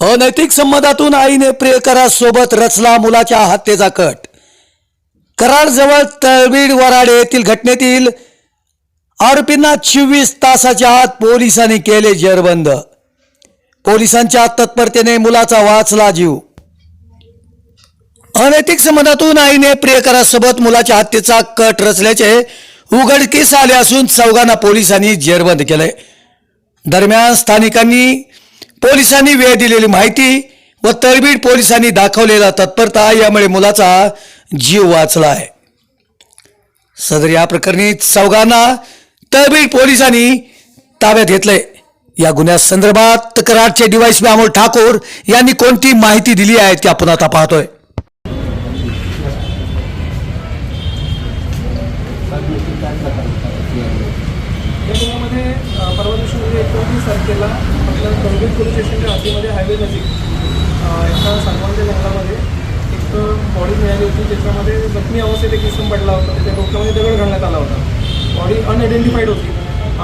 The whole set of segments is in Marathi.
अनैतिक संबंधातून आईने प्रियकरासोबत रचला मुलाच्या हत्येचा कट. कराडजवळ तळबीड वराडे येथील घटनेतील आरोपींना चोवीस तासाच्या आत पोलिसांनी केले जेरबंद. पोलिसांच्या तत्परतेने मुलाचा वाचला जीव. अनैतिक संबंधातून आईने प्रियकरासोबत मुलाच्या हत्येचा कट रचल्याचे उघडकीस आले असून चौघांना पोलिसांनी जेरबंद केलंय दरम्यान स्थानिकांनी पोलिसांनी वेळ दिलेली माहिती व तळबीड पोलिसांनी दाखवलेला तत्परता यामुळे मुलाचा जीव वाचला आहे. सदर या प्रकरणी चौघांना तळबीड पोलिसांनी ताब्यात घेतलंय. या गुन्ह्यासंदर्भात तक्रारचे डीवायसपी अमोल ठाकूर यांनी कोणती माहिती दिली आहे ती आपण आता पाहतोय. या गुन्ह्यामध्ये परवा दिवशी म्हणजे एकोणतीस तारखेला आपल्या कळगूट पोलीस स्टेशनच्या हातीमध्ये हायवे नजीक एका सागवानच्या जंगलामध्ये एक बॉडी मिळाली होती. ज्याच्यामध्ये जखमी अवस्थेत एक इसम पडला होता. त्याच्या डोक्यामध्ये दगड घालण्यात आला होता. बॉडी अनआयडेंटिफाईड होती.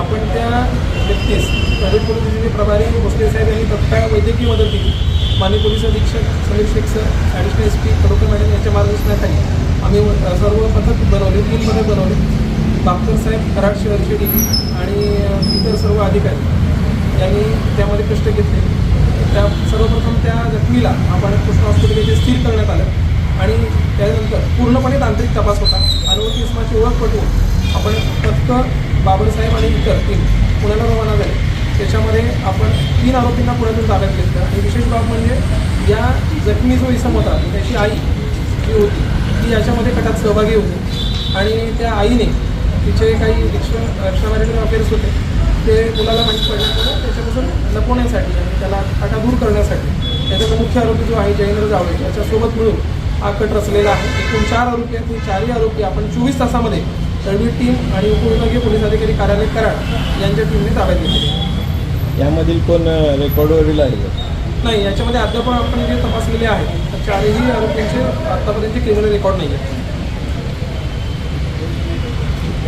आपण त्या व्यक्तीस कळगूट पोलीस स्टेशनचे प्रभारी भोसले साहेब यांनी तत्काळ वैद्यकीय मदत दिली. माननीय पोलीस अधीक्षक Sameer Shaikh sir additional S P Kadokar madam यांच्या मार्गदर्शनाखाली आम्ही सर्व पथक बनवले तीन पथक बनवले. डॉक्टर साहेब कराड शहरचे आणि इतर सर्व अधिकारी यांनी त्यामध्ये कष्ट घेतले. त्या सर्वप्रथम त्या जखमीला आपण कृष्ण हॉस्पिटल येथे स्थिर करण्यात आलं आणि त्यानंतर पूर्णपणे तांत्रिक तपास होता. अनुमती इस्माची ओळख पटवून आपण फक्त बाबरसाहेब आणि इतर तीन पुण्याला रवाना झाले. त्याच्यामध्ये आपण तीन आरोपींना पुण्यातून ताब्यात घेतलं. आणि विशेष बाब म्हणजे या जखमी जो इसम होता त्याची आई जी होती ती याच्यामध्ये कटात सहभागी होती. आणि त्या आईने तिचे काही रिक्षा रिक्षा अफेअर्स होते. ते मुलाला माहीत पडल्यामुळे त्याच्यापासून लपवण्यासाठी आणि त्याला काटा दूर करण्यासाठी त्याचा जो मुख्य आरोपी जो आहे जयेंद्र जावळे याच्यासोबत मिळून हा कट रचलेला आहे. एकूण चार आरोपी आहेत. हे चारही आरोपी आपण चोवीस तासामध्ये तळवीर टीम आणि उपविभागीय पोलीस अधिकारी कार्यालय कराड यांच्या टीमने ताब्यात घेतलेली आहे यामधील कोण रेकॉर्डवरील आहे? नाही याच्यामध्ये अद्याप आपण जे तपासलेले आहेत तर चारही आरोपींचे आत्तापर्यंत क्रिमिनल रेकॉर्ड नाही आहे